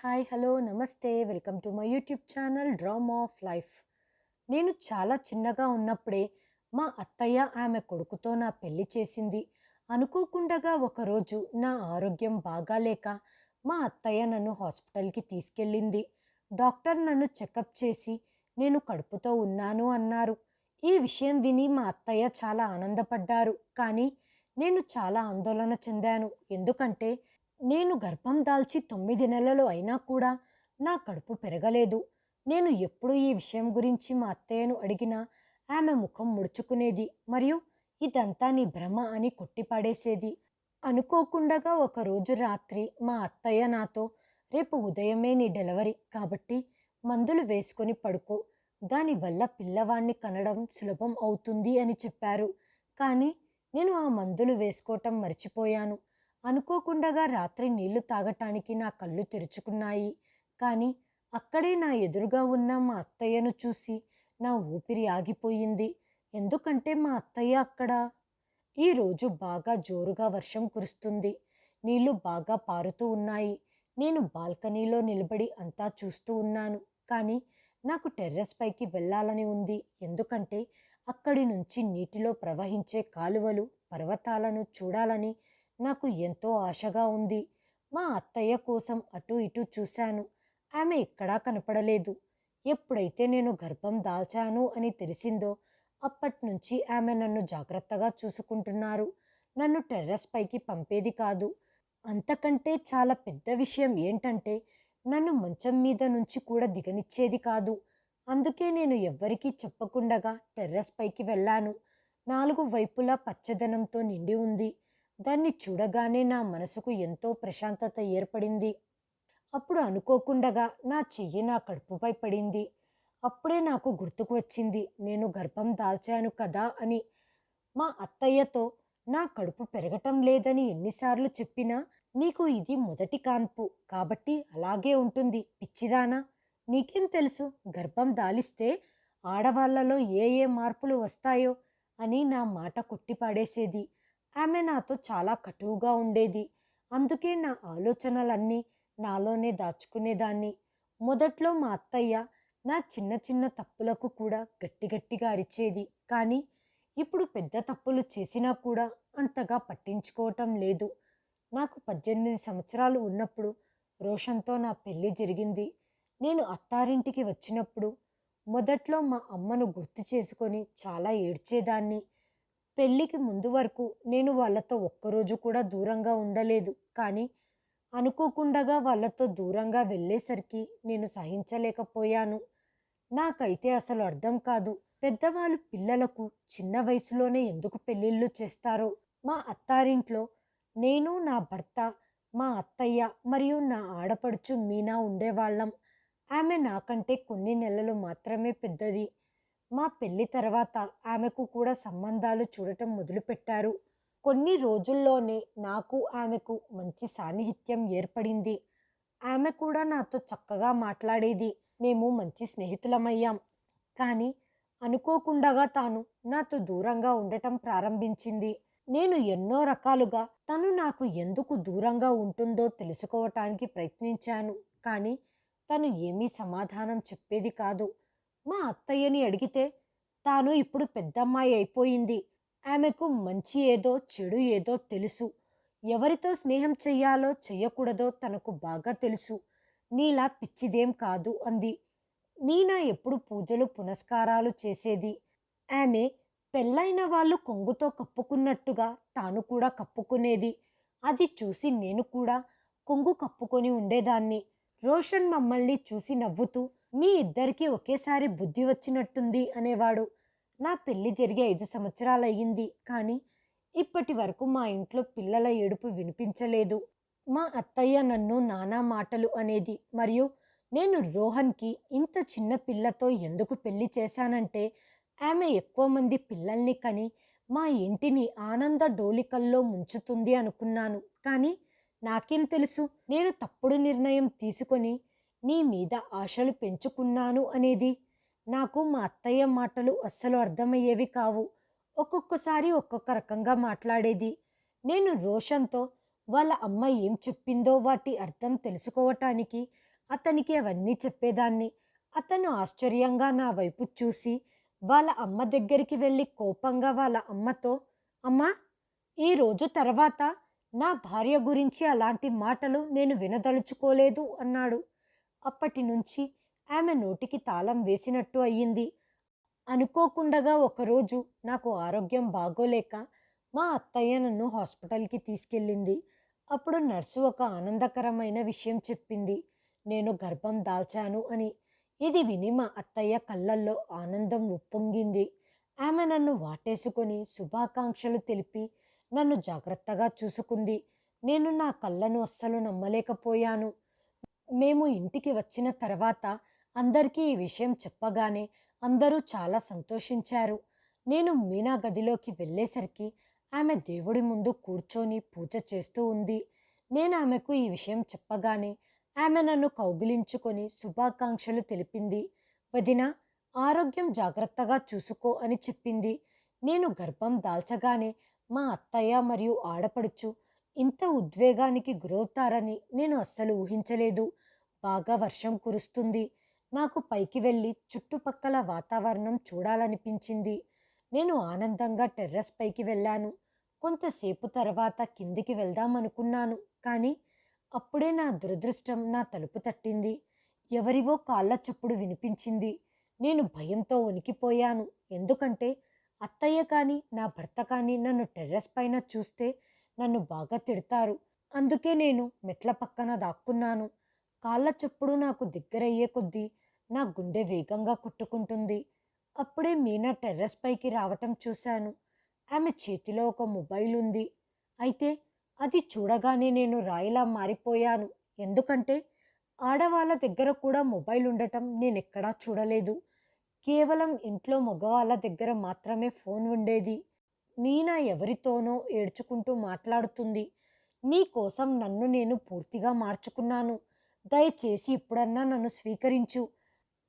Hi hello నమస్తే. Welcome to my YouTube channel dream of life. నేను చాలా చిన్నగా ఉన్నప్పుడే మా అత్తయ్య ఆమె కొడుకుతో నా పెళ్ళి చేసింది. అనుకోకుండగా ఒకరోజు నా ఆరోగ్యం బాగాలేక మా అత్తయ్య నన్ను హాస్పిటల్కి తీసుకెళ్ళింది. డాక్టర్ నన్ను చెకప్ చేసి నేను కడుపుతో ఉన్నాను అన్నారు. ఈ విషయం విని మా అత్తయ్య చాలా ఆనందపడ్డారు. కానీ నేను చాలా ఆందోళన చెందాను. ఎందుకంటే నేను గర్భం దాల్చి తొమ్మిది నెలలు అయినా కూడా నా కడుపు పెరగలేదు. నేను ఎప్పుడు ఈ విషయం గురించి మా అత్తయ్యను అడిగినా ఆమె ముఖం ముడుచుకునేది మరియు ఇదంతా నీ భ్రమ అని కొట్టిపడేసేది. అనుకోకుండగా ఒకరోజు రాత్రి మా అత్తయ్య నాతో రేపు ఉదయమే నీ డెలివరీ కాబట్టి మందులు వేసుకొని పడుకో. దానివల్ల పిల్లవాణ్ణి కనడం సులభం అవుతుంది అని చెప్పారు. కానీ నేను ఆ మందులు వేసుకోవటం మర్చిపోయాను. అనుకోకుండగా రాత్రి నీళ్ళు తాగటానికి నా కళ్ళు తెరుచుకున్నాయి. కానీ అక్కడే నా ఎదురుగా ఉన్న మా అత్తయ్యను చూసి నా ఊపిరి ఆగిపోయింది. ఎందుకంటే మా అత్తయ్య అక్కడ? ఈరోజు బాగా జోరుగా వర్షం కురుస్తుంది. నీళ్ళు బాగా పారుతూ ఉన్నాయి. నేను బాల్కనీలో నిలబడి అంతా చూస్తూ ఉన్నాను. కానీ నాకు టెర్రస్ పైకి వెళ్ళాలని ఉంది. ఎందుకంటే అక్కడి నుంచి నీటిలో ప్రవహించే కాలువలు పర్వతాలను చూడాలని నాకు ఎంతో ఆశగా ఉంది. మా అత్తయ్య కోసం అటు ఇటు చూశాను. ఆమె ఎక్కడా కనపడలేదు. ఎప్పుడైతే నేను గర్భం దాల్చాను అని తెలిసిందో అప్పటి నుంచి ఆమె నన్ను జాగ్రత్తగా చూసుకుంటున్నారు. నన్ను టెర్రస్ పైకి పంపేది కాదు. అంతకంటే చాలా పెద్ద విషయం ఏంటంటే నన్ను మంచం మీద నుంచి కూడా దిగనిచ్చేది కాదు. అందుకే నేను ఎవ్వరికీ చెప్పకుండగా టెర్రస్ పైకి వెళ్ళాను. నాలుగు వైపులా పచ్చదనంతో నిండి ఉంది. దాన్ని చూడగానే నా మనసుకు ఎంతో ప్రశాంతత ఏర్పడింది. అప్పుడు అనుకోకుండగా నా చెయ్యి నా కడుపుపై పడింది. అప్పుడే నాకు గుర్తుకు వచ్చింది నేను గర్భం దాల్చాను కదా అని. మా అత్తయ్యతో నా కడుపు పెరగటం లేదని ఎన్నిసార్లు చెప్పినా నీకు ఇది మొదటి కాన్పు కాబట్టి అలాగే ఉంటుంది పిచ్చిదానా. నీకేం తెలుసు గర్భం దాలిస్తే ఆడవాళ్ళలో ఏ ఏ మార్పులు వస్తాయో అని నా మాట కొట్టిపాడేసేది. ఆమె నాతో చాలా కటువుగా ఉండేది. అందుకే నా ఆలోచనలన్నీ నాలోనే దాచుకునేదాన్ని. మొదట్లో మా అత్తయ్య నా చిన్న చిన్న తప్పులకు కూడా గట్టి గట్టిగా అరిచేది. కానీ ఇప్పుడు పెద్ద తప్పులు చేసినా కూడా అంతగా పట్టించుకోవటం లేదు. నాకు పద్దెనిమిది సంవత్సరాలు ఉన్నప్పుడు రోషన్తో నా పెళ్ళి జరిగింది. నేను అత్తారింటికి వచ్చినప్పుడు మొదట్లో మా అమ్మను గుర్తు చేసుకొని చాలా ఏడ్చేదాన్ని. పెళ్ళికి ముందు వరకు నేను వాళ్ళతో ఒక్కరోజు కూడా దూరంగా ఉండలేదు. కానీ అనుకోకుండగా వాళ్ళతో దూరంగా వెళ్ళేసరికి నేను సహించలేకపోయాను. నాకైతే అసలు అర్థం కాదు. పెద్దవాళ్ళు పిల్లలకు చిన్న వయసులోనే ఎందుకు పెళ్ళిళ్ళు చేస్తారో. మా అత్తారింట్లో నేను నా భర్త మా అత్తయ్య మరియు నా ఆడపడుచు మీనా ఉండేవాళ్ళం. ఆమె నాకంటే కొన్ని నెలలు మాత్రమే పెద్దది. మా పెళ్ళి తర్వాత ఆమెకు కూడా సంబంధాలు చూడటం మొదలుపెట్టారు. కొన్ని రోజుల్లోనే నాకు ఆమెకు మంచి సాన్నిహిత్యం ఏర్పడింది. ఆమె కూడా నాతో చక్కగా మాట్లాడేది. మేము మంచి స్నేహితులమయ్యాం. కానీ అనుకోకుండగా తాను నాతో దూరంగా ఉండటం ప్రారంభించింది. నేను ఎన్నో రకాలుగా తను నాకు ఎందుకు దూరంగా ఉంటుందో తెలుసుకోవటానికి ప్రయత్నించాను. కానీ తను ఏమీ సమాధానం చెప్పేది కాదు. మా అత్తయ్యని అడిగితే తాను ఇప్పుడు పెద్దమ్మాయి అయిపోయింది. ఆమెకు మంచి ఏదో చెడు ఏదో తెలుసు. ఎవరితో స్నేహం చెయ్యాలో చెయ్యకూడదో తనకు బాగా తెలుసు. నీలా పిచ్చిదేం కాదు అంది. నీనా ఎప్పుడు పూజలు పునస్కారాలు చేసేది? ఆమె పెళ్ళైన వాళ్ళు కొంగుతో కప్పుకున్నట్టుగా తాను కూడా కప్పుకునేది. అది చూసి నేను కూడా కొంగు కప్పుకొని ఉండేదాన్ని. రోషన్ మమ్మల్ని చూసి నవ్వుతూ మీ ఇద్దరికీ ఒకేసారి బుద్ధి వచ్చినట్టుంది అనేవాడు. నా పెళ్ళి జరిగి ఐదు సంవత్సరాలు అయ్యింది కానీ ఇప్పటి వరకు మా ఇంట్లో పిల్లల ఏడుపు వినిపించలేదు. మా అత్తయ్య నన్ను నానా మాటలు అనేది మరియు నేను రోహన్కి ఇంత చిన్న పిల్లతో ఎందుకు పెళ్ళి చేశానంటే ఆమె ఎక్కువ మంది పిల్లల్ని కని మా ఇంటిని ఆనంద డోలికల్లో ముంచుతుంది అనుకున్నాను. కానీ నాకేం తెలుసు? నేను తప్పుడు నిర్ణయం తీసుకొని నీ మీద ఆశలు పెంచుకున్నాను అనేది. నాకు మా అత్తయ్య మాటలు అస్సలు అర్థమయ్యేవి కావు. ఒక్కొక్కసారి ఒక్కొక్క రకంగా మాట్లాడేది. నేను రోషన్తో వాళ్ళ అమ్మ ఏం చెప్పిందో వాటి అర్థం తెలుసుకోవటానికి అతనికి అవన్నీ చెప్పేదాన్ని. అతను ఆశ్చర్యంగా నా వైపు చూసి వాళ్ళ అమ్మ దగ్గరికి వెళ్ళి కోపంగా వాళ్ళ అమ్మతో అమ్మా ఈ రోజు తర్వాత నా భార్య గురించి అలాంటి మాటలు నేను వినదలుచుకోలేదు అన్నాడు. అప్పటి నుంచి ఆమె నోటికి తాళం వేసినట్టు అయ్యింది. అనుకోకుండగా ఒకరోజు నాకు ఆరోగ్యం బాగోలేక మా అత్తయ్య నన్ను హాస్పిటల్కి తీసుకెళ్ళింది. అప్పుడు నర్సు ఒక ఆనందకరమైన విషయం చెప్పింది. నేను గర్భం దాల్చాను అని. ఇది విని మా అత్తయ్య కళ్ళల్లో ఆనందం ఉప్పొంగింది. ఆమె నన్ను వాటేసుకొని శుభాకాంక్షలు తెలిపి నన్ను జాగ్రత్తగా చూసుకుంది. నేను నా కళ్ళను అస్సలు నమ్మలేకపోయాను. మేము ఇంటికి వచ్చిన తర్వాత అందరికీ ఈ విషయం చెప్పగానే అందరూ చాలా సంతోషించారు. నేను మీనా గదిలోకి వెళ్ళేసరికి ఆమె దేవుడి ముందు కూర్చొని పూజ చేస్తూ ఉంది. నేను ఆమెకు ఈ విషయం చెప్పగానే ఆమె నన్ను కౌగిలించుకొని శుభాకాంక్షలు తెలిపింది. వదిన ఆరోగ్యం జాగ్రత్తగా చూసుకో అని చెప్పింది. నేను గర్భం దాల్చగానే మా అత్తయ్య మరియు ఆడపడుచు ఇంత ఉద్వేగానికి గురవుతారని నేను అస్సలు ఊహించలేదు. బాగా వర్షం కురుస్తుంది. నాకు పైకి వెళ్ళి చుట్టుపక్కల వాతావరణం చూడాలనిపించింది. నేను ఆనందంగా టెర్రస్ పైకి వెళ్ళాను. కొంతసేపు తర్వాత కిందికి వెళ్దామనుకున్నాను. కానీ అప్పుడే నా దురదృష్టం నా తలుపు తట్టింది. ఎవరివో కాళ్ళ చప్పుడు వినిపించింది. నేను భయంతో వణికిపోయాను. ఎందుకంటే అత్తయ్య కానీ నా భర్త కానీ నన్ను టెర్రస్ పైన చూస్తే నన్ను బాగా తిడతారు. అందుకే నేను మెట్ల పక్కన దాక్కున్నాను. కాళ్ళ చప్పుడు నాకు దగ్గరయ్యే కొద్దీ నా గుండె వేగంగా కొట్టుకుంటుంది. అప్పుడే మీనా టెర్రస్ పైకి రావటం చూశాను. ఆమె చేతిలో ఒక మొబైల్ ఉంది. అయితే అది చూడగానే నేను రాయిలా మారిపోయాను. ఎందుకంటే ఆడవాళ్ళ దగ్గర కూడా మొబైల్ ఉండటం నేను ఎక్కడా చూడలేదు. కేవలం ఇంట్లో మగవాళ్ళ దగ్గర మాత్రమే ఫోన్ ఉండేది. మీనా ఎవరితోనో ఏడ్చుకుంటూ మాట్లాడుతుంది. నీ కోసం నన్ను నేను పూర్తిగా మార్చుకున్నాను. దయచేసి ఇప్పుడన్నా నన్ను స్వీకరించు.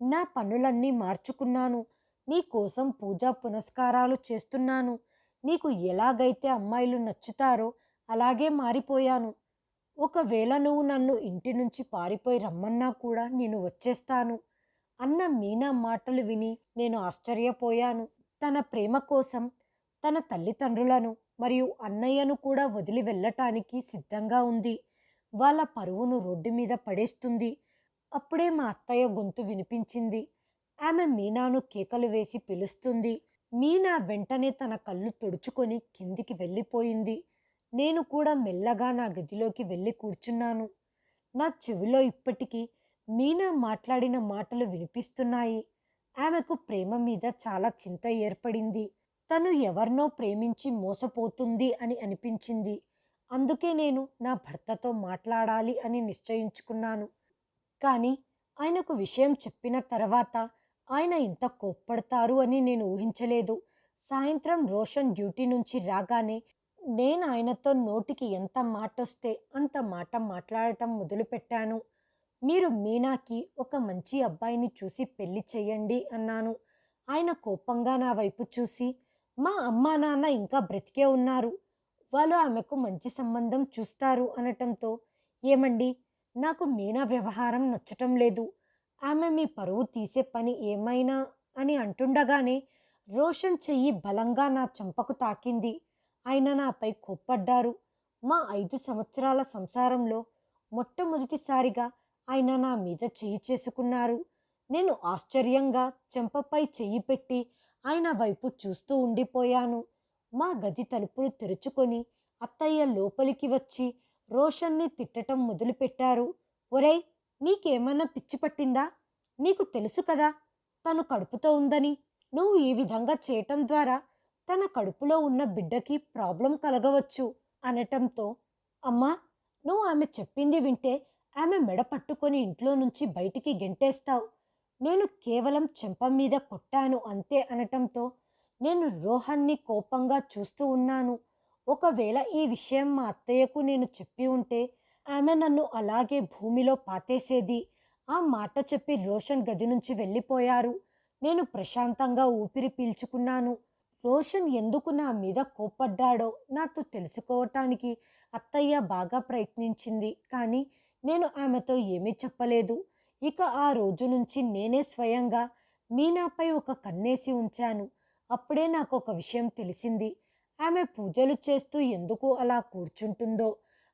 నా పనులన్నీ మార్చుకున్నాను. నీ కోసం పూజా పునస్కారాలు చేస్తున్నాను. నీకు ఎలాగైతే అమ్మాయిలు నచ్చుతారో అలాగే మారిపోయాను. ఒకవేళ నువ్వు నన్ను ఇంటి నుంచి పారిపోయి రమ్మన్నా కూడా నేను వచ్చేస్తాను. అన్న మీనా మాటలు విని నేను ఆశ్చర్యపోయాను. తన ప్రేమ కోసం తన తల్లిదండ్రులను మరియు అన్నయ్యను కూడా వదిలి వెళ్ళటానికి సిద్ధంగా ఉంది. వాళ్ళ పరువును రోడ్డు మీద పడేస్తుంది. అప్పుడే మా అత్తయ్య గొంతు వినిపించింది. ఆమె మీనాను కేకలు వేసి పిలుస్తుంది. మీనా వెంటనే తన కళ్ళు తుడుచుకొని కిందికి వెళ్ళిపోయింది. నేను కూడా మెల్లగా నా గదిలోకి వెళ్ళి కూర్చున్నాను. నా చెవిలో ఇప్పటికీ మీనా మాట్లాడిన మాటలు వినిపిస్తున్నాయి. ఆమెకు ప్రేమ మీద చాలా చింత ఏర్పడింది. తను ఎవరినో ప్రేమించి మోసపోతుంది అని అనిపించింది. అందుకే నేను నా భర్తతో మాట్లాడాలి అని నిశ్చయించుకున్నాను. కానీ ఆయనకు విషయం చెప్పిన తర్వాత ఆయన ఇంత కోప్పడతారు అని నేను ఊహించలేదు. సాయంత్రం రోషన్ డ్యూటీ నుంచి రాగానే నేను ఆయనతో నోటికి ఎంత మాట వస్తే అంత మాట మాట్లాడటం మొదలుపెట్టాను. మీరు మీనాకి ఒక మంచి అబ్బాయిని చూసి పెళ్ళి చేయండి అన్నాను. ఆయన కోపంగా నా వైపు చూసి మా అమ్మా నాన్న ఇంకా బ్రతికే ఉన్నారు. వాళ్ళు ఆమెకు మంచి సంబంధం చూస్తారు అనటంతో ఏమండి నాకు మీనా వ్యవహారం నచ్చటం లేదు. ఆమె మీ పరువు తీసే పని ఏమైనా? అని అంటుండగానే రోషన్ చెయ్యి బలంగా నా చెంపకు తాకింది. ఆయన నాపై కోప్పడ్డారు. మా ఐదు సంవత్సరాల సంసారంలో మొట్టమొదటిసారిగా ఆయన నా మీద చెయ్యి చేసుకున్నారు. నేను ఆశ్చర్యంగా చెంపపై చెయ్యి పెట్టి ఆయన వైపు చూస్తూ ఉండిపోయాను. మా గది తలుపులు తెరుచుకొని అత్తయ్య లోపలికి వచ్చి రోషన్ని తిట్టటం మొదలుపెట్టారు. ఒరేయ్ నీకేమన్నా పిచ్చి పట్టిందా? నీకు తెలుసు కదా తను కడుపుతో ఉందని. నువ్వు ఈ విధంగా చేయటం ద్వారా తన కడుపులో ఉన్న బిడ్డకి ప్రాబ్లం కలగవచ్చు అనటంతో అమ్మా నువ్వు ఆమె చెప్పింది వింటే ఆమె మెడ పట్టుకొని ఇంట్లో నుంచి బయటికి గెంటేస్తావు. నేను కేవలం చెంప మీద కొట్టాను అంతే అనటంతో నేను రోహన్ని కోపంగా చూస్తూ ఉన్నాను. ఒకవేళ ఈ విషయం మా అత్తయ్యకు నేను చెప్పి ఉంటే ఆమె నన్ను అలాగే భూమిలో పాతేసేది. ఆ మాట చెప్పి రోషన్ గది నుంచి వెళ్ళిపోయారు. నేను ప్రశాంతంగా ఊపిరి పీల్చుకున్నాను. రోషన్ ఎందుకు నా మీద కోప్పడ్డాడో నాతో తెలుసుకోవటానికి అత్తయ్య బాగా ప్రయత్నించింది. కానీ నేను ఆమెతో ఏమీ చెప్పలేదు. ఇక ఆ రోజు నుంచి నేనే స్వయంగా మీనాపై ఒక కన్నేసి ఉంచాను. అప్పుడే నాకు ఒక విషయం తెలిసింది. ఆమె పూజలు చేస్తూ ఎందుకు అలా కూర్చుంటుందో.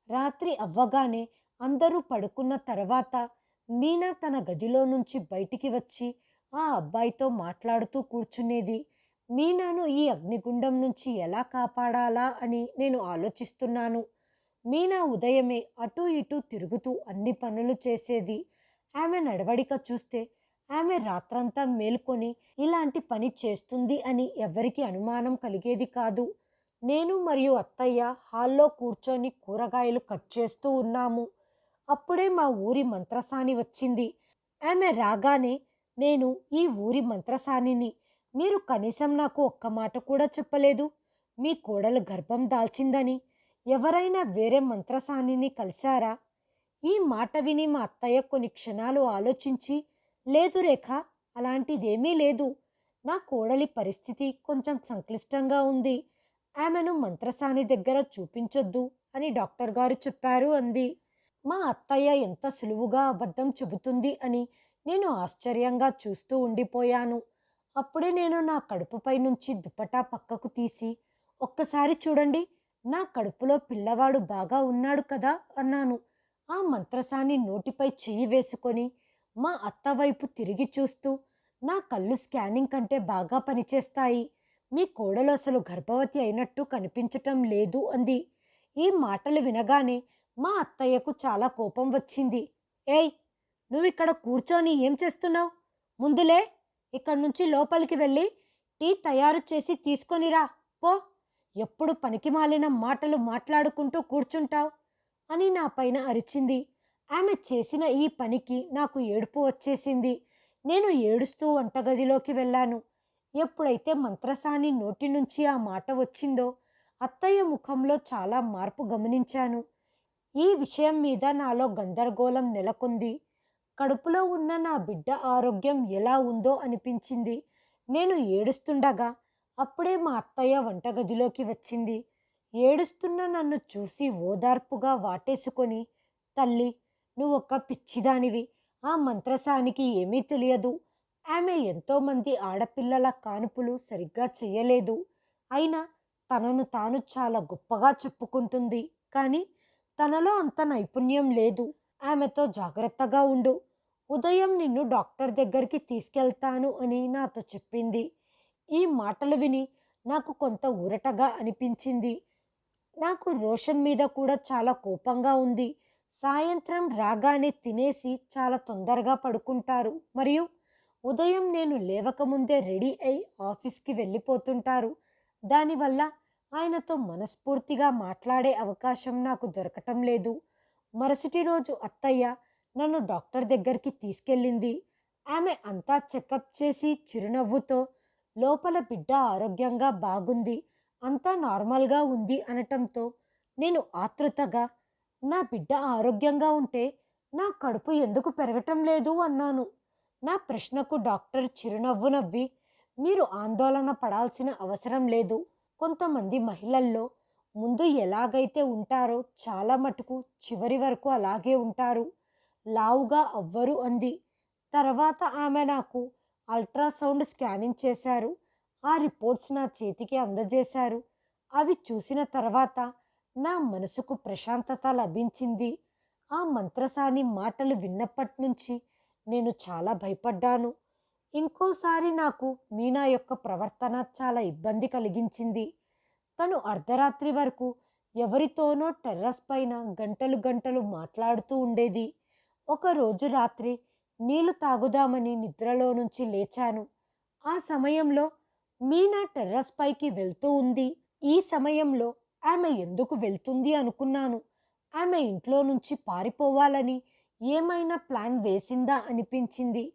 రాత్రి అవ్వగానే అందరూ పడుకున్న తర్వాత మీనా తన గదిలో నుంచి బయటికి వచ్చి ఆ అబ్బాయితో మాట్లాడుతూ కూర్చునేది. మీనాను ఈ అగ్నిగుండం నుంచి ఎలా కాపాడాలా అని నేను ఆలోచిస్తున్నాను. మీనా ఉదయమే అటూ ఇటూ తిరుగుతూ అన్ని పనులు చేసేది. ఆమె నడవడిక చూస్తే ఆమె రాత్రంతా మేల్కొని ఇలాంటి పని చేస్తుంది అని ఎవరికి అనుమానం కలిగేది కాదు. నేను మరియు అత్తయ్య హాల్లో కూర్చొని కూరగాయలు కట్ చేస్తూ ఉన్నాము. అప్పుడే మా ఊరి మంత్రసాని వచ్చింది. ఆమె రాగానే నేను ఈ ఊరి మంత్రసానిని మీరు కనీసం నాకు ఒక్క మాట కూడా చెప్పలేదు. మీ కోడలు గర్భం దాల్చిందని ఎవరైనా వేరే మంత్రసానిని కలిశారా? ఈ మాట విని మా అత్తయ్య కొన్ని క్షణాలు ఆలోచించి లేదు రేఖ అలాంటిదేమీ లేదు. నా కోడలి పరిస్థితి కొంచెం సంక్లిష్టంగా ఉంది. ఆమెను మంత్రసాని దగ్గర చూపించొద్దు అని డాక్టర్ గారు చెప్పారు అంది. మా అత్తయ్య ఎంత సులువుగా అబద్ధం చెబుతుంది అని నేను ఆశ్చర్యంగా చూస్తూ ఉండిపోయాను. అప్పుడే నేను నా కడుపుపై నుంచి దుపటా పక్కకు తీసి ఒక్కసారి చూడండి నా కడుపులో పిల్లవాడు బాగా ఉన్నాడు కదా అన్నాను. ఆ మంత్రసాని నోటిపై చెయ్యి వేసుకొని మా అత్త వైపు తిరిగి చూస్తూ నా కళ్ళు స్కానింగ్ కంటే బాగా పనిచేస్తాయి. మీ కోడలు అసలు గర్భవతి అయినట్టు కనిపించటం లేదు అంది. ఈ మాటలు వినగానే మా అత్తయ్యకు చాలా కోపం వచ్చింది. ఏయ్ నువ్వు ఇక్కడ కూర్చొని ఏం చేస్తున్నావు? ముందులే ఇక్కడి నుంచి లోపలికి వెళ్ళి టీ తయారు చేసి తీసుకొనిరా పో. ఎప్పుడు పనికి మాలిన మాటలు మాట్లాడుకుంటూ కూర్చుంటావు? అని నా పైన అరిచింది. ఆమె చేసిన ఈ పనికి నాకు ఏడుపు వచ్చేసింది. నేను ఏడుస్తూ వంటగదిలోకి వెళ్ళాను. ఎప్పుడైతే మంత్రసాని నోటి నుంచి ఆ మాట వచ్చిందో అత్తయ్య ముఖంలో చాలా మార్పు గమనించాను. ఈ విషయం మీద నాలో గందరగోళం నెలకొంది. కడుపులో ఉన్న నా బిడ్డ ఆరోగ్యం ఎలా ఉందో అనిపించింది. నేను ఏడుస్తుండగా అప్పుడే మా అత్తయ్య వంటగదిలోకి వచ్చింది. ఏడుస్తున్న నన్ను చూసి ఓదార్పుగా వాటేసుకొని తల్లి నువ్వు ఒక పిచ్చిదానివి. ఆ మంత్రసానికి ఏమీ తెలియదు. ఆమె ఎంతోమంది ఆడపిల్లల కానుపులు సరిగ్గా చేయలేదు అయినా తనను తాను చాలా గొప్పగా చెప్పుకుంటుంది. కానీ తనలో అంత నైపుణ్యం లేదు. ఆమెతో జాగ్రత్తగా ఉండు. ఉదయం నిన్ను డాక్టర్ దగ్గరికి తీసుకెళ్తాను అని నాతో చెప్పింది. ఈ మాటలు విని నాకు కొంత ఊరటగా అనిపించింది. నాకు రోషన్ మీద కూడా చాలా కోపంగా ఉంది. సాయంత్రం రాగానే తినేసి చాలా తొందరగా పడుకుంటారు. మరియు ఉదయం నేను లేవకముందే రెడీ అయి ఆఫీస్కి వెళ్ళిపోతుంటారు. దానివల్ల ఆయనతో మనస్ఫూర్తిగా మాట్లాడే అవకాశం నాకు దొరకటం లేదు. మరుసటి రోజు అత్తయ్య నన్ను డాక్టర్ దగ్గరికి తీసుకెళ్ళింది. ఆమె అంతా చెకప్ చేసి చిరునవ్వుతో లోపల బిడ్డ ఆరోగ్యంగా బాగుంది. అంతా నార్మల్గా ఉంది అనటంతో నేను ఆతృతగా నా బిడ్డ ఆరోగ్యంగా ఉంటే నా కడుపు ఎందుకు పెరగటం లేదు అన్నాను. నా ప్రశ్నకు డాక్టర్ చిరునవ్వు నవ్వి మీరు ఆందోళన పడాల్సిన అవసరం లేదు. కొంతమంది మహిళల్లో ముందు ఎలాగైతే ఉంటారో చాలా మటుకు చివరి వరకు అలాగే ఉంటారు. లావుగా అవ్వరు అంది. తర్వాత ఆమె నాకు అల్ట్రాసౌండ్ స్కానింగ్ చేశారు. ఆ రిపోర్ట్స్ నా చేతికి అందజేశారు. అవి చూసిన తర్వాత నా మనసుకు ప్రశాంతత లభించింది. ఆ మంత్రసాని మాటలు విన్నప్పటి నుంచి నేను చాలా భయపడ్డాను. ఇంకోసారి నాకు మీనా యొక్క ప్రవర్తన చాలా ఇబ్బంది కలిగించింది. తను అర్ధరాత్రి వరకు ఎవరితోనో టెర్రస్ పైన గంటలు గంటలు మాట్లాడుతూ ఉండేది. ఒకరోజు రాత్రి నీళ్ళు తాగుదామని నిద్రలో నుంచి లేచాను. ఆ సమయంలో మీనా టెర్రస్ పైకి వెళ్తూ ఉంది. ఈ సమయంలో ఆమె ఎందుకు వెళ్తుంది అనుకున్నాను. ఆమె ఇంట్లో నుంచి పారిపోవాలని ఏమైనా ప్లాన్ వేసిందా అనిపించింది.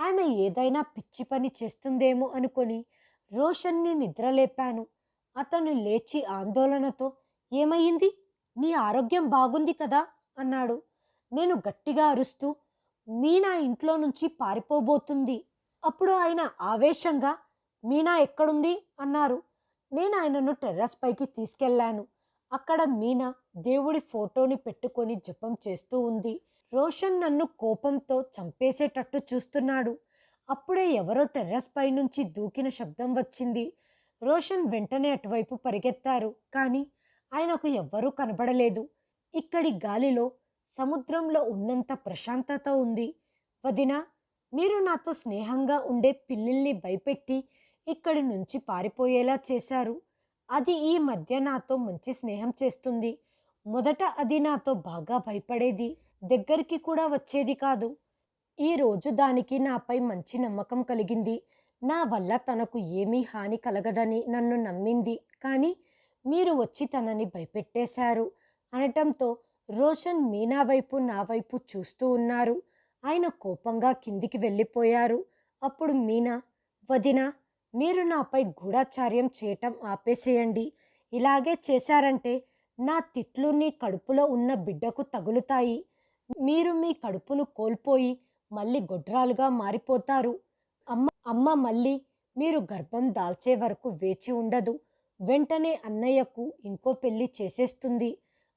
ఆమె ఏదైనా పిచ్చి పని చేస్తుందేమో అనుకొని రోషన్ని నిద్రలేపాను. అతను లేచి ఆందోళనతో ఏమయ్యింది? నీ ఆరోగ్యం బాగుంది కదా? అన్నాడు. నేను గట్టిగా అరుస్తూ మీనా ఇంట్లో నుంచి పారిపోబోతుంది. అప్పుడు ఆయన ఆవేశంగా మీనా ఎక్కడుంది? అన్నారు. నేను ఆయనను టెర్రస్ పైకి తీసుకెళ్ళాను అక్కడ మీనా దేవుడి ఫోటోని పెట్టుకొని జపం చేస్తూ ఉంది. రోషన్ నన్ను కోపంతో చంపేసేటట్టు చూస్తున్నాడు. అప్పుడే ఎవరో టెర్రస్ పై నుంచి దూకిన శబ్దం వచ్చింది. రోషన్ వెంటనే అటువైపు పరిగెత్తారు కానీ ఆయనకు ఎవ్వరూ కనబడలేదు. ఇక్కడి గాలిలో సముద్రంలో ఉన్నంత ప్రశాంతత ఉంది. వదిన మీరు నాతో స్నేహంగా ఉండే పిల్లిల్ని భయపెట్టి ఇక్కడి నుంచి పారిపోయేలా చేశారు. అది ఈ మధ్య నాతో మంచి స్నేహం చేస్తుంది. మొదట అది నాతో బాగా భయపడేది. దగ్గరికి కూడా వచ్చేది కాదు. ఈ రోజు దానికి నాపై మంచి నమ్మకం కలిగింది. నా వల్ల తనకు ఏమీ హాని కలగదని నన్ను నమ్మింది. కానీ మీరు వచ్చి తనని భయపెట్టేశారు అనటంతో రోషన్ మీనా వైపు నా వైపు చూస్తూ ఉన్నారు. ఆయన కోపంగా కిందికి వెళ్ళిపోయారు. అప్పుడు మీనా వదినా మీరు నాపై గూఢాచార్యం చేయటం ఆపేసేయండి. ఇలాగే చేశారంటే నా తిట్లు నీ కడుపులో ఉన్న బిడ్డకు తగులుతాయి. మీరు మీ కడుపును కోల్పోయి మళ్ళీ గొడ్రాలుగా మారిపోతారు. అమ్మ అమ్మ మళ్ళీ మీరు గర్భం దాల్చే వరకు వేచి ఉండదు. వెంటనే అన్నయ్యకు ఇంకో పెళ్ళి చేసేస్తుంది.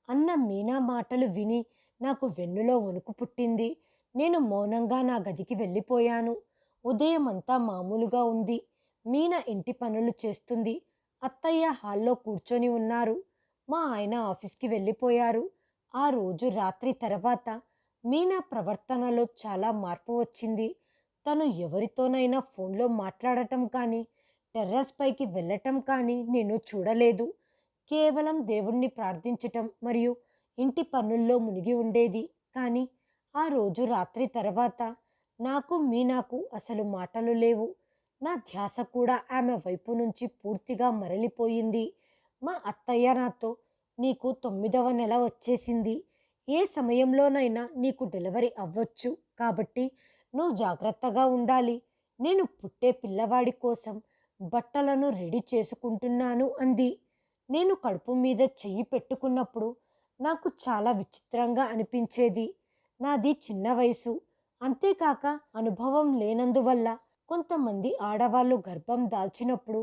అన్న మీనా మాటలు విని నాకు వెన్నులో వణుకు పుట్టింది. నేను మౌనంగా నా గదికి వెళ్ళిపోయాను. ఉదయం అంతా మామూలుగా ఉంది. మీన ఇంటి పనులు చేస్తుంది. అత్తయ్య హాల్లో కూర్చొని ఉన్నారు. మా ఆయన ఆఫీస్కి వెళ్ళిపోయారు. ఆ రోజు రాత్రి తర్వాత మీనా ప్రవర్తనలో చాలా మార్పు వచ్చింది. తను ఎవరితోనైనా ఫోన్లో మాట్లాడటం కానీ టెర్రస్ పైకి వెళ్ళటం కానీ నేను చూడలేదు. కేవలం దేవుణ్ణి ప్రార్థించటం మరియు ఇంటి పనుల్లో మునిగి ఉండేది. కానీ ఆ రోజు రాత్రి తర్వాత నాకు మీనాకు అసలు మాటలు లేవు. నా ధ్యాస కూడా ఆమె వైపు నుంచి పూర్తిగా మరలిపోయింది. మా అత్తయ్య నాతో నీకు తొమ్మిదవ నెల వచ్చేసింది. ఏ సమయంలోనైనా నీకు డెలివరీ అవ్వచ్చు. కాబట్టి నువ్వు జాగ్రత్తగా ఉండాలి. నేను పుట్టే పిల్లవాడి కోసం బట్టలను రెడీ చేసుకుంటున్నాను అంది. నేను కడుపు మీద చెయ్యి పెట్టుకున్నప్పుడు నాకు చాలా విచిత్రంగా అనిపించేది. నాది చిన్న వయసు. అంతేకాక అనుభవం లేనందువల్ల కొంతమంది ఆడవాళ్ళు గర్భం దాల్చినప్పుడు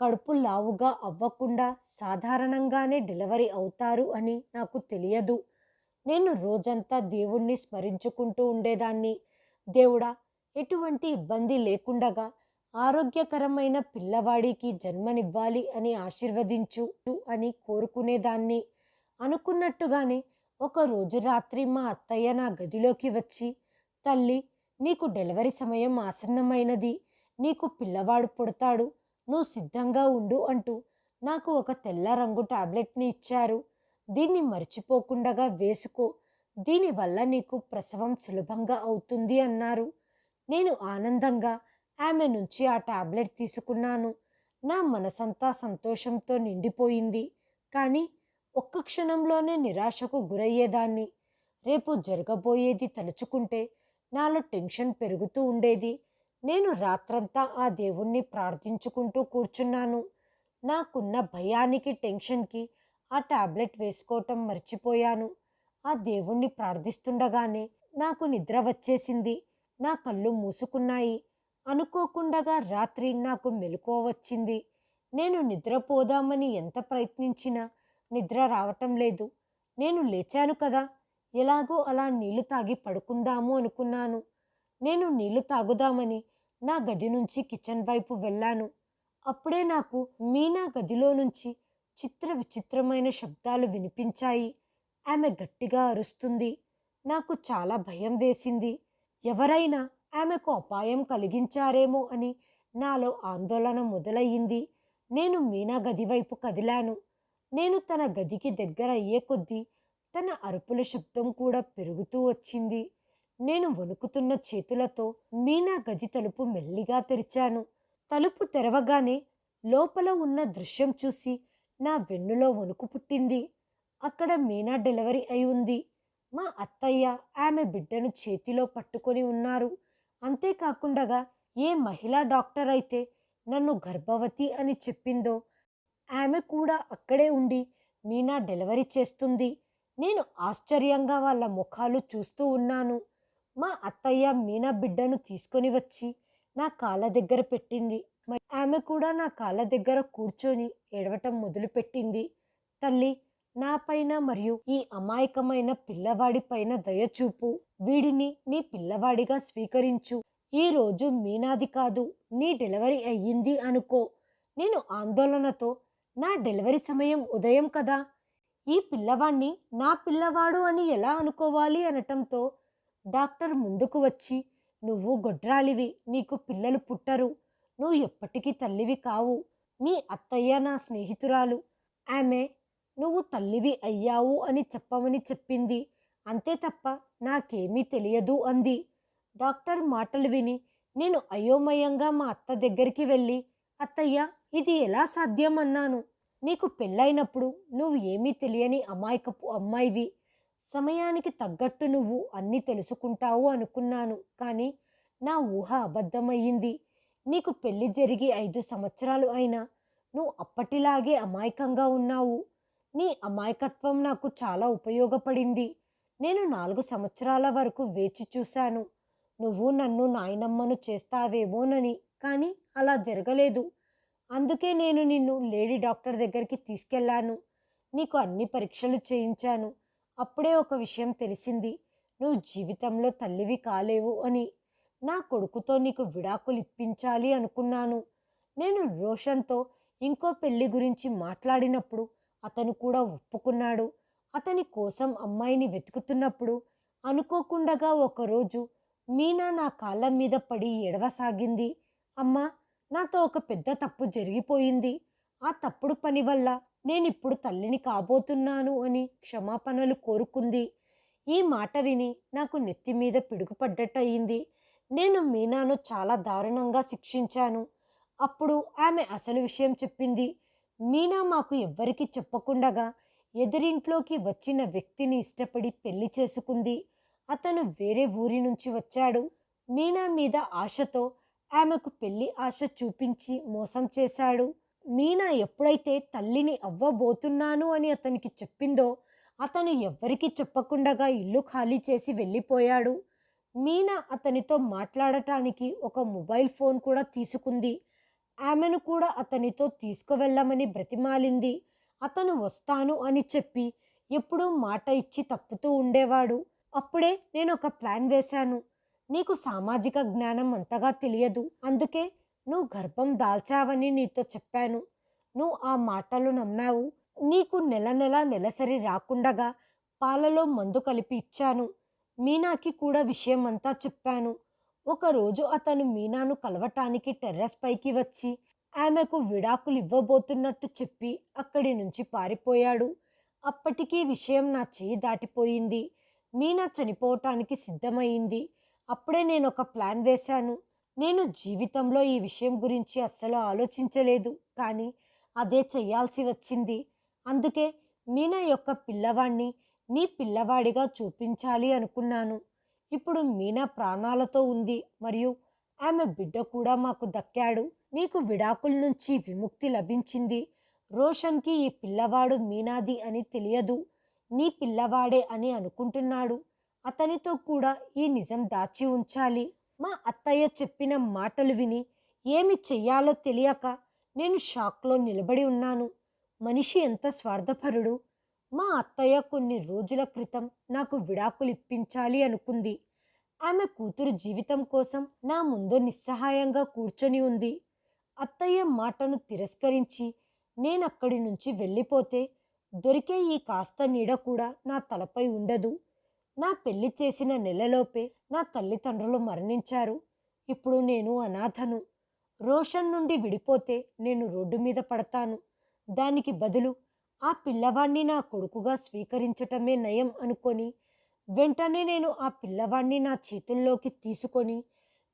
కడుపు లావుగా అవ్వకుండా సాధారణంగానే డెలివరీ అవుతారు అని నాకు తెలియదు. నేను రోజంతా దేవుణ్ణి స్మరించుకుంటూ ఉండేదాన్ని. దేవుడా ఎటువంటి ఇబ్బంది లేకుండగా ఆరోగ్యకరమైన పిల్లవాడికి జన్మనివ్వాలి అని ఆశీర్వదించు అని కోరుకునేదాన్ని. అనుకున్నట్టుగానే ఒక రోజు రాత్రి మా అత్తయ్య నా గదిలోకి వచ్చి తల్లి నీకు డెలివరీ సమయం ఆసన్నమైనది. నీకు పిల్లవాడు పుడతాడు. నువ్వు సిద్ధంగా ఉండు అంటూ నాకు ఒక తెల్ల రంగు టాబ్లెట్ని ఇచ్చారు. దీన్ని మర్చిపోకుండా వేసుకో. దీనివల్ల నీకు ప్రసవం సులభంగా అవుతుంది అన్నారు. నేను ఆనందంగా ఆమె నుంచి ఆ టాబ్లెట్ తీసుకున్నాను. నా మనసంతా సంతోషంతో నిండిపోయింది. కానీ ఒక్క క్షణంలోనే నిరాశకు గురయ్యేదాన్ని. రేపు జరగబోయేది తలుచుకుంటే నాలో టెన్షన్ పెరుగుతూ ఉండేది. నేను రాత్రంతా ఆ దేవుణ్ణి ప్రార్థించుకుంటూ కూర్చున్నాను. నాకున్న భయానికి టెన్షన్కి ఆ టాబ్లెట్ వేసుకోవటం మర్చిపోయాను. ఆ దేవుణ్ణి ప్రార్థిస్తుండగానే నాకు నిద్ర వచ్చేసింది. నా కళ్ళు మూసుకున్నాయి. అనుకోకుండగా రాత్రి నాకు మెలకువ వచ్చింది. నేను నిద్రపోదామని ఎంత ప్రయత్నించినా నిద్ర రావటం లేదు. నేను లేచాను కదా! ఎలాగో అలా నీళ్ళు తాగి పడుకుందాము అనుకున్నాను. నేను నీళ్ళు తాగుదామని నా గది నుంచి కిచెన్ వైపు వెళ్ళాను. అప్పుడే నాకు మీనా గదిలో నుంచి చిత్ర విచిత్రమైన శబ్దాలు వినిపించాయి. ఆమె గట్టిగా అరుస్తుంది. నాకు చాలా భయం వేసింది. ఎవరైనా ఆమెకు అపాయం కలిగించారేమో అని నాలో ఆందోళన మొదలయ్యింది. నేను మీనా గది వైపు కదిలాను. నేను తన గదికి దగ్గర అయ్యే కొద్దీ తన అరుపుల శబ్దం కూడా పెరుగుతూ వచ్చింది. నేను వణుకుతున్న చేతులతో మీనా గది తలుపు మెల్లిగా తెరిచాను. తలుపు తెరవగానే లోపల ఉన్న దృశ్యం చూసి నా వెన్నులో వణుకు పుట్టింది. అక్కడ మీనా డెలివరీ అయి ఉంది. మా అత్తయ్య ఆమె బిడ్డను చేతిలో పట్టుకొని ఉన్నారు. అంతేకాకుండా ఏ మహిళా డాక్టర్ అయితే నన్ను గర్భవతి అని చెప్పిందో ఆమె కూడా అక్కడే ఉండి మీనా డెలివరీ చేస్తుంది. నేను ఆశ్చర్యంగా వాళ్ళ ముఖాలు చూస్తూ ఉన్నాను. మా అత్తయ్య మీనా బిడ్డను తీసుకొని వచ్చి నా కాళ్ళ దగ్గర పెట్టింది. మరి ఆమె కూడా నా కాళ్ళ దగ్గర కూర్చొని ఏడవటం మొదలుపెట్టింది. తల్లి నాపైన మరియు ఈ అమాయకమైన పిల్లవాడి పైన దయచూపు వీడిని నీ పిల్లవాడిగా స్వీకరించు. ఈ రోజు మీనాది కాదు నీ డెలివరీ అయ్యింది అనుకో. నేను ఆందోళనతో నా డెలివరీ సమయం ఉదయం కదా? ఈ పిల్లవాణ్ణి నా పిల్లవాడు అని ఎలా అనుకోవాలి అనటంతో డాక్టర్ ముందుకు వచ్చి నువ్వు గొడ్రాలివి నీకు పిల్లలు పుట్టరు నువ్వు ఎప్పటికీ తల్లివి కావు మీ అత్తయ్య నా స్నేహితురాలు ఆమె నువ్వు తల్లివి అయ్యావు అని చెప్పమని చెప్పింది. అంతే తప్ప నాకేమీ తెలియదు అంది. డాక్టర్ మాటలు విని నేను అయోమయంగా మా అత్త దగ్గరికి వెళ్ళి అత్తయ్య ఇది ఎలా సాధ్యం? అన్నాను. నీకు పెళ్ళైనప్పుడు నువ్వు ఏమీ తెలియని అమాయకపు అమ్మాయివి. సమయానికి తగ్గట్టు నువ్వు అన్నీ తెలుసుకుంటావు అనుకున్నాను. కానీ నా ఊహ అబద్ధమయ్యింది. నీకు పెళ్ళి జరిగి ఐదు సంవత్సరాలు అయినా నువ్వు అప్పటిలాగే అమాయకంగా ఉన్నావు. నీ అమాయకత్వం నాకు చాలా ఉపయోగపడింది. నేను నాలుగు సంవత్సరాల వరకు వేచి చూశాను. నువ్వు నన్ను నాయనమ్మను చేస్తావేమోనని కానీ అలా జరగలేదు. అందుకే నేను నిన్ను లేడీ డాక్టర్ దగ్గరికి తీసుకెళ్ళాను నీకు అన్ని పరీక్షలు చేయించాను. అప్పుడే ఒక విషయం తెలిసింది. నువ్వు జీవితంలో తల్లివి కాలేవు అని. నా కొడుకుతో నీకు విడాకులు ఇప్పించాలి అనుకున్నాను. నేను రోషన్తో ఇంకో పెళ్ళి గురించి మాట్లాడినప్పుడు అతను కూడా ఒప్పుకున్నాడు. అతని కోసం అమ్మాయిని వెతుకుతున్నప్పుడు అనుకోకుండగా ఒకరోజు మీనా నా కాళ్ళ మీద పడి ఎడవసాగింది అమ్మా నాతో ఒక పెద్ద తప్పు జరిగిపోయింది. ఆ తప్పుడు పని వల్ల నేనిప్పుడు తల్లిని కాబోతున్నాను అని క్షమాపణలు కోరుకుంది. ఈ మాట విని నాకు నెత్తి మీద పిడుగుపడ్డట్టయింది. నేను మీనాను చాలా దారుణంగా శిక్షించాను. అప్పుడు ఆమె అసలు విషయం చెప్పింది. మీనా మాకు ఎవ్వరికీ చెప్పకుండగా ఎదురింట్లోకి వచ్చిన వ్యక్తిని ఇష్టపడి పెళ్ళి చేసుకుంది. అతను వేరే ఊరి నుంచి వచ్చాడు. మీనా మీద ఆశతో ఆమెకు పెళ్ళి ఆశ చూపించి మోసం చేశాడు. మీనా ఎప్పుడైతే తల్లిని అవ్వబోతున్నాను అని అతనికి చెప్పిందో అతను ఎవ్వరికీ చెప్పకుండగా ఇల్లు ఖాళీ చేసి వెళ్ళిపోయాడు. మీనా అతనితో మాట్లాడటానికి ఒక మొబైల్ ఫోన్ కూడా తీసుకుంది. ఆమెను కూడా అతనితో తీసుకువెళ్ళమని బ్రతిమాలింది. అతను వస్తాను అని చెప్పి ఎప్పుడూ మాట ఇచ్చి తప్పుతూ ఉండేవాడు. అప్పుడే నేను ఒక ప్లాన్ వేశాను. నీకు సామాజిక జ్ఞానం అంతగా తెలియదు. అందుకే నువ్వు గర్భం దాల్చావని నీతో చెప్పాను. నువ్వు ఆ మాటలు నమ్మావు. నీకు నెల నెల నెలసరి రాకుండగా పాలలో మందు కలిపి ఇచ్చాను. మీనాకి కూడా విషయం అంతా చెప్పాను. ఒకరోజు అతను మీనాను కలవటానికి టెర్రస్ పైకి వచ్చి ఆమెకు విడాకులు ఇవ్వబోతున్నట్టు చెప్పి అక్కడి నుంచి పారిపోయాడు. అప్పటికీ విషయం నా చేయి దాటిపోయింది. మీనా చనిపోవటానికి సిద్ధమైంది అప్పుడే నేను ఒక ప్లాన్ వేశాను. నేను జీవితంలో ఈ విషయం గురించి అస్సలు ఆలోచించలేదు. కానీ అదే చేయాల్సి వచ్చింది. అందుకే మీనా యొక్క పిల్లవాడిని నీ పిల్లవాడిగా చూపించాలి అనుకున్నాను. ఇప్పుడు మీనా ప్రాణాలతో ఉంది మరియు ఆమె బిడ్డ కూడా మాకు దక్కాడు. నీకు విడాకుల నుంచి విముక్తి లభించింది. రోషన్కి ఈ పిల్లవాడు మీనాది అని తెలియదు. నీ పిల్లవాడే అని అనుకుంటున్నాడు. అతనితో కూడా ఈ నిజం దాచి ఉంచాలి. మా అత్తయ్య చెప్పిన మాటలు విని ఏమి చెయ్యాలో తెలియక నేను షాక్లో నిలబడి ఉన్నాను. మనిషి ఎంత స్వార్థపరుడు. మా అత్తయ్య కొన్ని రోజుల క్రితం నాకు విడాకులు ఇప్పించాలి అనుకుంది. ఆమె కూతురు జీవితం కోసం నా ముందు నిస్సహాయంగా కూర్చొని ఉంది. అత్తయ్య మాటను తిరస్కరించి నేనక్కడి నుంచి వెళ్ళిపోతే దొరికే ఈ కాస్త నీడ కూడా నా తలపై ఉండదు. నా పెళ్ళి చేసిన నెలలోపే నా తల్లిదండ్రులు మరణించారు. ఇప్పుడు నేను అనాథను. రోషన్ నుండి విడిపోతే నేను రోడ్డు మీద పడతాను. దానికి బదులు ఆ పిల్లవాణ్ణి నా కొడుకుగా స్వీకరించటమే నయం అనుకొని వెంటనే నేను ఆ పిల్లవాణ్ణి నా చేతుల్లోకి తీసుకొని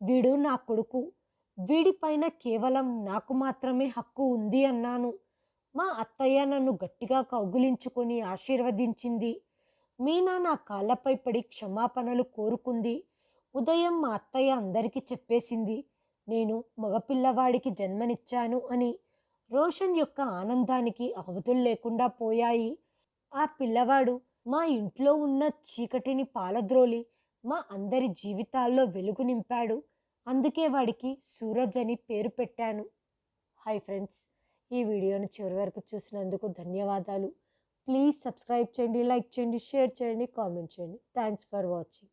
వీడు నా కొడుకు. వీడిపైన కేవలం నాకు మాత్రమే హక్కు ఉంది అన్నాను. మా అత్తయ్య నన్ను గట్టిగా కౌగులించుకొని ఆశీర్వదించింది. మీనా నా కాళ్ళపై పడి క్షమాపణలు కోరుకుంది. ఉదయం మా అత్తయ్య అందరికీ చెప్పేసింది నేను మగపిల్లవాడికి జన్మనిచ్చాను అని. రోషన్ యొక్క ఆనందానికి అవధులు లేకుండా పోయాయి. ఆ పిల్లవాడు మా ఇంట్లో ఉన్న చీకటిని పాలద్రోలి మా అందరి జీవితాల్లో వెలుగు నింపాడు. అందుకే వాడికి సూరజ్ అని పేరు పెట్టాను. హాయ్ ఫ్రెండ్స్ ఈ వీడియోను చివరి వరకు చూసినందుకు ధన్యవాదాలు. ప్లీజ్ సబ్స్క్రైబ్ చేయండి లైక్ చేయండి షేర్ చేయండి కామెంట్ చేయండి. Thanks for watching